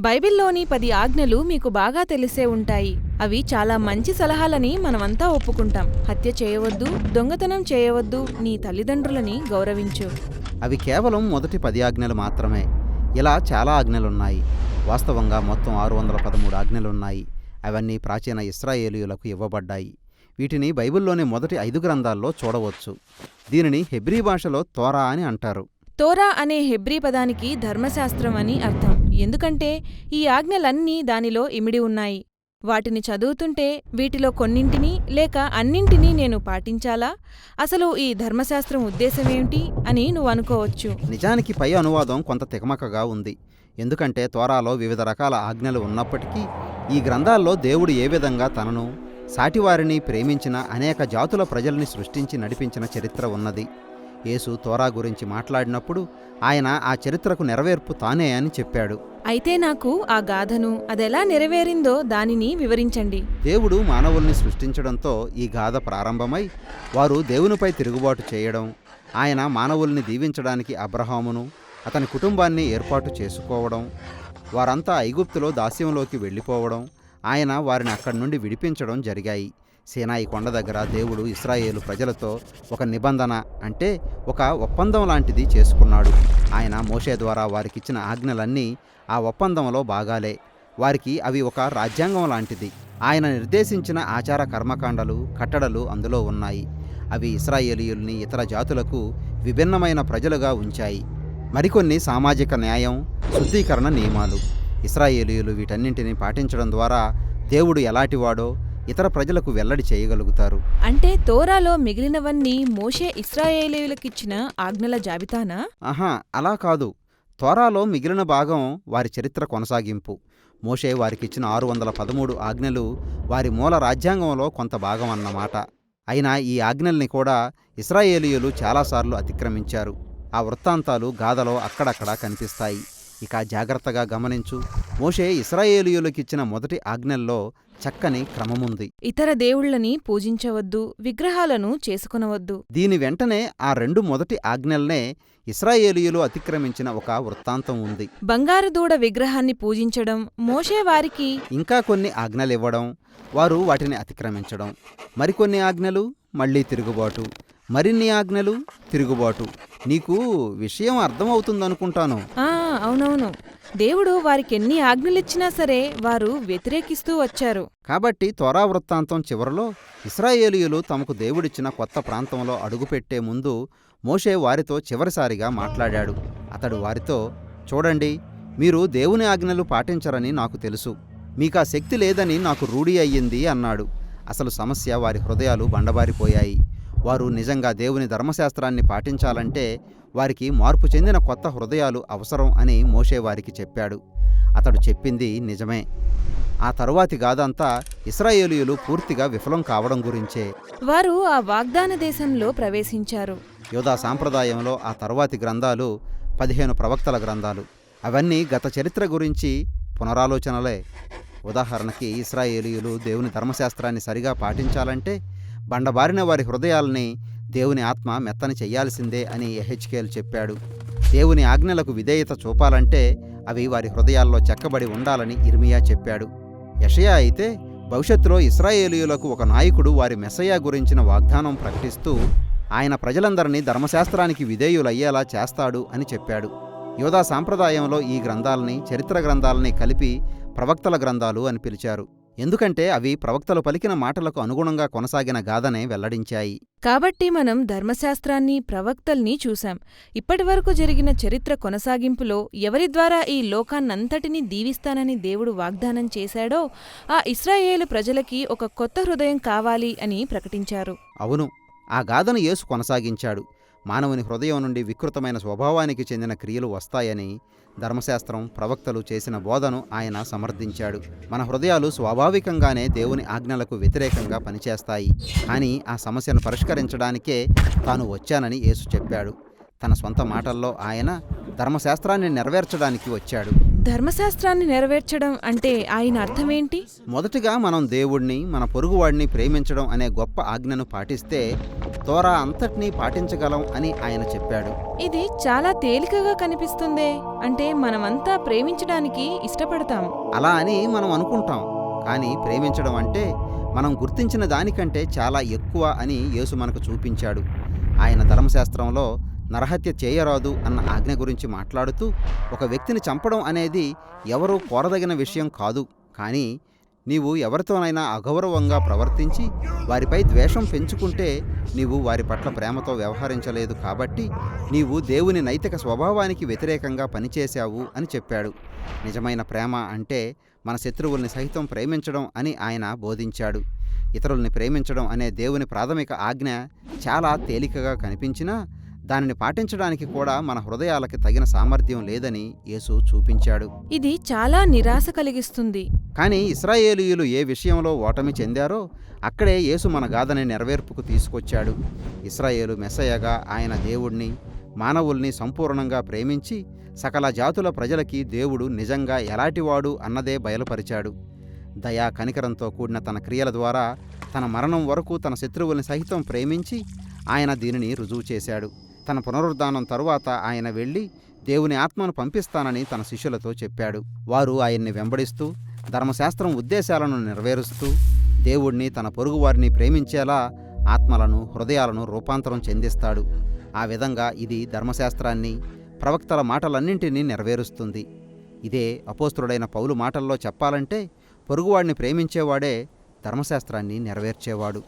బైబిల్లోని పది ఆజ్ఞలు మీకు బాగా తెలిసే ఉంటాయి. అవి చాలా మంచి సలహాలని మనమంతా ఒప్పుకుంటాం. హత్య చేయవద్దు దొంగతనం చేయవద్దు నీ తల్లిదండ్రులని గౌరవించు. అవి కేవలం మొదటి పది ఆజ్ఞలు మాత్రమే. ఇలా చాలా ఆజ్ఞలున్నాయి. వాస్తవంగా మొత్తం ఆరు వందల పదమూడు ఆజ్ఞలున్నాయి. అవన్నీ ప్రాచీన ఇస్రాయేలీయులకు ఇవ్వబడ్డాయి. వీటిని బైబిల్లోని మొదటి ఐదు గ్రంథాల్లో చూడవచ్చు. దీనిని హెబ్రీ భాషలో తోరా అని అంటారు. తోరా అనే హెబ్రీ పదానికి ధర్మశాస్త్రం అని అర్థం. ఎందుకంటే ఈ ఆజ్ఞలన్నీ దానిలో ఇమిడి ఉన్నాయి. వాటిని చదువుతుంటే వీటిలో కొన్నింటిని లేక అన్నింటినీ నేను పాటించాలా? అసలు ఈ ధర్మశాస్త్రం ఉద్దేశమేమిటి అని నువ్వు అనుకోవచ్చు. నిజానికి పై అనువాదం కొంత తికమకగా ఉంది. ఎందుకంటే త్వరాలో వివిధ రకాల ఆజ్ఞలు ఉన్నప్పటికీ ఈ గ్రంథాల్లో దేవుడు ఏ విధంగా తనను సాటివారిని ప్రేమించిన అనేక జాతుల ప్రజల్ని సృష్టించి నడిపించిన చరిత్ర ఉన్నది. యేసు తోరా గురించి మాట్లాడినప్పుడు ఆయన ఆ చరిత్రకు నెరవేర్పు తానే అని చెప్పాడు. అయితే నాకు ఆ గాథను అదెలా నెరవేరిందో దానిని వివరించండి. దేవుడు మానవుల్ని సృష్టించడంతో ఈ గాథ ప్రారంభమై వారు దేవునిపై తిరుగుబాటు చేయడం ఆయన మానవుల్ని దీవించడానికి అబ్రహామును అతని కుటుంబాన్ని ఏర్పాటు చేసుకోవడం వారంతా ఐగుప్తులో దాస్యంలోకి వెళ్ళిపోవడం ఆయన వారిని అక్కడి నుండి విడిపించడం జరిగాయి. సీనాయి కొండ దగ్గర దేవుడు ఇస్రాయేలు ప్రజలతో ఒక నిబంధన అంటే ఒక ఒప్పందం లాంటిది చేసుకున్నాడు. ఆయన మోషే ద్వారా వారికిచ్చిన ఆజ్ఞలన్నీ ఆ ఒప్పందంలో భాగాలే. వారికి అవి ఒక రాజ్యాంగం లాంటిది. ఆయన నిర్దేశించిన ఆచార కర్మకాండలు కట్టడలు అందులో ఉన్నాయి. అవి ఇస్రాయేలీయుల్ని ఇతర జాతులకు విభిన్నమైన ప్రజలుగా ఉంచాయి. మరికొన్ని సామాజిక న్యాయం శుద్ధీకరణ నియమాలు. ఇస్రాయేలీయులు వీటన్నింటిని పాటించడం ద్వారా దేవుడు ఎలాంటివాడో ఇతర ప్రజలకు వెల్లడి చేయగలుగుతారు. అంటే తోరాలో మిగిలినవన్నీ మోషే ఇస్రాయేలీయులకిచ్చిన ఆజ్ఞల జాబితానా? ఆహా అలా కాదు. త్వరాలో మిగిలిన భాగం వారి చరిత్ర కొనసాగింపు. మోషే వారికిచ్చిన ఆరు వందల పదమూడు ఆజ్ఞలు వారి మూల రాజ్యాంగంలో కొంత భాగం అన్నమాట అయినా ఈ ఆజ్ఞల్ని కూడా ఇస్రాయేలీయులు చాలాసార్లు అతిక్రమించారు. ఆ వృత్తాంతాలు గాథలో అక్కడక్కడా కనిపిస్తాయి. ఇక జాగ్రత్తగా గమనించు. మోషే ఇస్రాయేలీయులకిచ్చిన మొదటి ఆజ్ఞల్లో చక్కని క్రమముంది. ఇతర దేవుళ్ళని పూజించవద్దు విగ్రహాలను చేసుకొనవద్దు. దీని వెంటనే ఆ రెండు మొదటి ఆజ్ఞల్నే ఇస్రాయేలీయులు అతిక్రమించిన ఒక వృత్తాంతం ఉంది. బంగారు దూడ విగ్రహాన్ని పూజించడం మోషే వారికి ఇంకా కొన్ని ఆజ్ఞలివ్వడం వారు వాటిని అతిక్రమించడం. మరికొన్ని ఆజ్ఞలు మళ్ళీ తిరుగుబాటు. మరిన్ని ఆజ్ఞలు తిరుగుబాటు. నీకు విషయం అర్థమవుతుందనుకుంటాను. ఆ అవునవును. దేవుడు వారికెన్ని ఆజ్ఞలిచ్చినా సరే వారు వ్యతిరేకిస్తూ వచ్చారు. కాబట్టి త్వరా వృత్తాంతం చివరలో ఇస్రాయేలీయులు తమకు దేవుడిచ్చిన కొత్త ప్రాంతంలో అడుగుపెట్టే ముందు మోషే వారితో చివరిసారిగా మాట్లాడాడు. అతడు వారితో చూడండి మీరు దేవుని ఆజ్ఞలు పాటించరని నాకు తెలుసు. మీకా శక్తి లేదని నాకు రూఢి అయ్యింది అన్నాడు. అసలు సమస్య వారి హృదయాలు బండబారిపోయాయి. వారు నిజంగా దేవుని ధర్మశాస్త్రాన్ని పాటించాలంటే వారికి మార్పు చెందిన కొత్త హృదయాలు అవసరం అని మోషే వారికి చెప్పాడు. అతడు చెప్పింది నిజమే. ఆ తరువాతి గాథంతా ఇస్రాయేలీయులు పూర్తిగా విఫలం కావడం గురించే. వారు ఆ వాగ్దాన దేశంలో ప్రవేశించారు. యోధా సాంప్రదాయంలో ఆ తరువాతి గ్రంథాలు పదిహేను ప్రవక్తల గ్రంథాలు. అవన్నీ గత చరిత్ర గురించి పునరాలోచనలే. ఉదాహరణకి ఇస్రాయేలీయులు దేవుని ధర్మశాస్త్రాన్ని సరిగా పాటించాలంటే బండబారిన వారి హృదయాల్ని దేవుని ఆత్మ మెత్తని చెయ్యాల్సిందే అని ఎహెచ్కేల్ చెప్పాడు. దేవుని ఆజ్ఞలకు విధేయత చూపాలంటే అవి వారి హృదయాల్లో చెక్కబడి ఉండాలని ఇర్మియా చెప్పాడు. యషయా అయితే భవిష్యత్తులో ఇస్రాయేలీయులకు ఒక నాయకుడు వారి మెసయా గురించిన వాగ్దానం ప్రకటిస్తూ ఆయన ప్రజలందరినీ ధర్మశాస్త్రానికి విధేయులయ్యేలా చేస్తాడు అని చెప్పాడు. యోధా సాంప్రదాయంలో ఈ గ్రంథాలని చరిత్ర గ్రంథాలని కలిపి ప్రవక్తల గ్రంథాలు అని పిలిచారు. ఎందుకంటే అవి ప్రవక్తలు పలికిన మాటలకు అనుగుణంగా కొనసాగిన గాథనే వెల్లడించాయి. కాబట్టి మనం ధర్మశాస్త్రాన్ని ప్రవక్తల్ని చూశాం. ఇప్పటివరకు జరిగిన చరిత్ర కొనసాగింపులో ఎవరి ద్వారా ఈ లోకాన్నంతటినీ దీవిస్తానని దేవుడు వాగ్దానం చేశాడో ఆ ఇస్రాయేలు ప్రజలకి ఒక కొత్త హృదయం కావాలి అని ప్రకటించారు. అవును ఆ గాథను యేసు కొనసాగించాడు. మానవుని హృదయం నుండి వికృతమైన స్వభావానికి చెందిన క్రియలు వస్తాయని ధర్మశాస్త్రం ప్రవక్తలు చేసిన బోధను ఆయన సమర్థించాడు. మన హృదయాలు స్వాభావికంగానే దేవుని ఆజ్ఞలకు వ్యతిరేకంగా పనిచేస్తాయి. కానీ ఆ సమస్యను పరిష్కరించడానికే తాను వచ్చానని యేసు చెప్పాడు. తన సొంత మాటల్లో ఆయన ధర్మశాస్త్రాన్ని నెరవేర్చడానికి వచ్చాడు. ధర్మశాస్త్రాన్ని నెరవేర్చడం అంటే ఆయన అర్థమేంటి? మొదటిగా మనం దేవుణ్ణి మన పొరుగువాడిని ప్రేమించడం అనే గొప్ప ఆజ్ఞను పాటిస్తే తోరా అంతటినీ పాటించగలం అని ఆయన చెప్పాడు. ఇది చాలా తేలికగా కనిపిస్తుందే. అంటే మనమంతా ప్రేమించడానికి ఇష్టపడతాం. అలా అని మనం అనుకుంటాం. కానీ ప్రేమించడం అంటే మనం గుర్తించిన దానికంటే చాలా ఎక్కువ అని యేసు మనకు చూపించాడు. ఆయన ధర్మశాస్త్రంలో నరహత్య చేయరాదు అన్న ఆజ్ఞ గురించి మాట్లాడుతూ ఒక వ్యక్తిని చంపడం అనేది ఎవరూ కోరదగిన విషయం కాదు. కానీ నీవు ఎవరితోనైనా అగౌరవంగా ప్రవర్తించి వారిపై ద్వేషం పెంచుకుంటే నీవు వారి పట్ల ప్రేమతో వ్యవహరించలేదు కాబట్టి నీవు దేవుని నైతిక స్వభావానికి వ్యతిరేకంగా పనిచేశావు అని చెప్పాడు. నిజమైన ప్రేమ అంటే మన శత్రువుల్ని సహితం ప్రేమించడం అని ఆయన బోధించాడు. ఇతరుల్ని ప్రేమించడం అనే దేవుని ప్రాథమిక ఆజ్ఞ చాలా తేలికగా కనిపించినా దానిని పాటించడానికి కూడా మన హృదయాలకి తగిన సామర్థ్యం లేదని యేసు చూపించాడు. ఇది చాలా నిరాశ కలిగిస్తుంది. కానీ ఇస్రాయేలీయులు ఏ విషయంలో ఓటమి చెందారో అక్కడే యేసు మన గాథని నెరవేర్పుకు తీసుకొచ్చాడు. ఇస్రాయేలు మెస్సయ్యగా ఆయన దేవుణ్ణి మానవుల్ని సంపూర్ణంగా ప్రేమించి సకల జాతుల ప్రజలకి దేవుడు నిజంగా ఎలాంటివాడు అన్నదే బయలుపరిచాడు. దయా కనికరంతో కూడిన తన క్రియల ద్వారా తన మరణం వరకు తన శత్రువుల్ని సహితం ప్రేమించి ఆయన దీనిని రుజువు చేశాడు. తన పునరుద్ధానం తరువాత ఆయన వెళ్ళి దేవుని ఆత్మను పంపిస్తానని తన శిష్యులతో చెప్పాడు. వారు ఆయన్ని వెంబడిస్తూ ధర్మశాస్త్రం ఉద్దేశాలను నెరవేరుస్తూ దేవుణ్ణి తన పొరుగువారిని ప్రేమించేలా ఆత్మలను హృదయాలను రూపాంతరం చెందిస్తాడు. ఆ విధంగా ఇది ధర్మశాస్త్రాన్ని ప్రవక్తల మాటలన్నింటినీ నెరవేరుస్తుంది. ఇదే అపోస్తుడైన పౌలు మాటల్లో చెప్పాలంటే పొరుగువాడిని ప్రేమించేవాడే ధర్మశాస్త్రాన్ని నెరవేర్చేవాడు.